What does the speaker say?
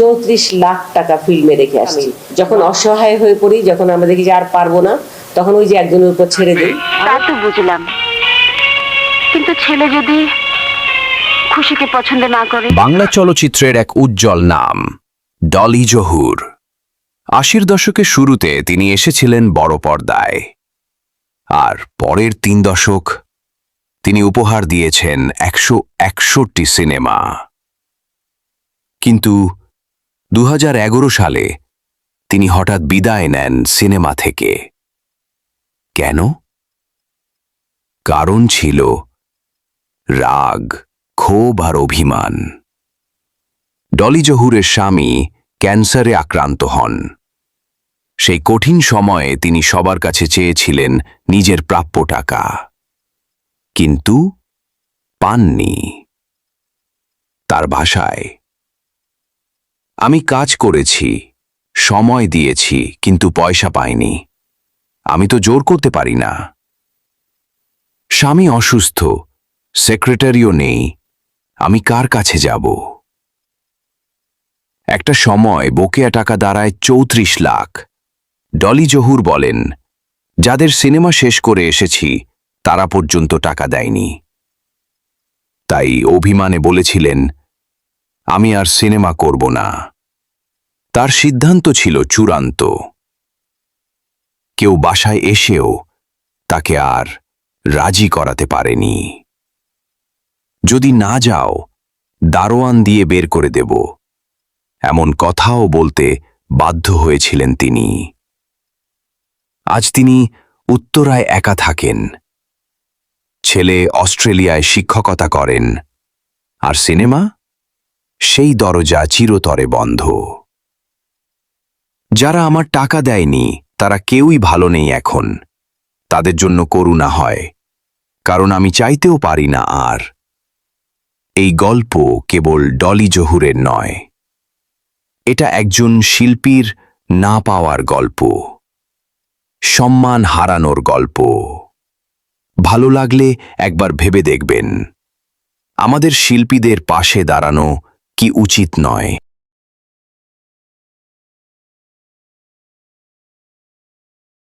চৌত্রিশ লাখ টাকা ফিল্মে রেখে আসছি। যখন অসহায় হয়ে পড়ি যখন আমরা দেখি যে আর পারব না তখন ওই যে একজনের উপর ছেড়ে দিই। তা তো বুঝলাম। কিন্তু ছেলে যদি খুশিকে পছন্দ না করে? বাংলা চলচ্চিত্রের এক উজ্জ্বল নাম ডলি জহুর। আশির দশকের শুরুতে তিনি এসেছিলেন বড় পর্দায়। আর পরের তিন দশক তিনি উপহার দিয়েছেন একশো একষট্টি সিনেমা। কিন্তু দু হাজার এগারো সালে তিনি হঠাৎ বিদায় নেন সিনেমা থেকে। কেন? কারণ ছিল রাগ, ক্ষোভ আর অভিমান। ডলি জহুরের স্বামী ক্যান্সারে আক্রান্ত হন। সেই কঠিন সময়ে তিনি সবার কাছে চেয়েছিলেন নিজের প্রাপ্য টাকা, কিন্তু পাননি। তার ভাষায় আমি কাজ করেছি, সময় দিয়েছি, কিন্তু পয়সা পাইনি। আমি তো জোর করতে পারি না। স্বামী অসুস্থ, সেক্রেটারিও নেই, আমি কার কাছে যাব? একটা সময় বকেয়া টাকা দাঁড়ায় চৌত্রিশ লাখ। ডলি জহুর বলেন, যাদের সিনেমা শেষ করে এসেছি, তারা পর্যন্ত টাকা দেয়নি। তাই অভিমানে বলেছিলেন আমি আর সিনেমা করব না। তার সিদ্ধান্ত ছিল চূড়ান্ত। কেউ বাসায় এসেও তাকে আর রাজি করাতে পারেনি। যদি না যাও, দারোয়ান দিয়ে বের করে দেব। এমন কথাও বলতে বাধ্য হয়েছিলেন তিনি। আজ তিনি উত্তরায় একা থাকেন। ছেলে অস্ট্রেলিয়ায় শিক্ষকতা করেন। আর সিনেমা? সেই দরজা চিরতরে বন্ধ। যারা আমার টাকা দেয়নি, তারা কেউই ভালো নেই এখন। তাদের জন্য করুণা হয়, কারণ আমি চাইতেও পারি না আর। এই গল্প কেবল ডলি জহুরের নয়। এটা একজন শিল্পীর না পাওয়ার গল্প। সম্মান হারানোর গল্প। ভালো লাগলে একবার ভেবে দেখবেন। আমাদের শিল্পীদের পাশে দাঁড়ানো কি উচিত নয়।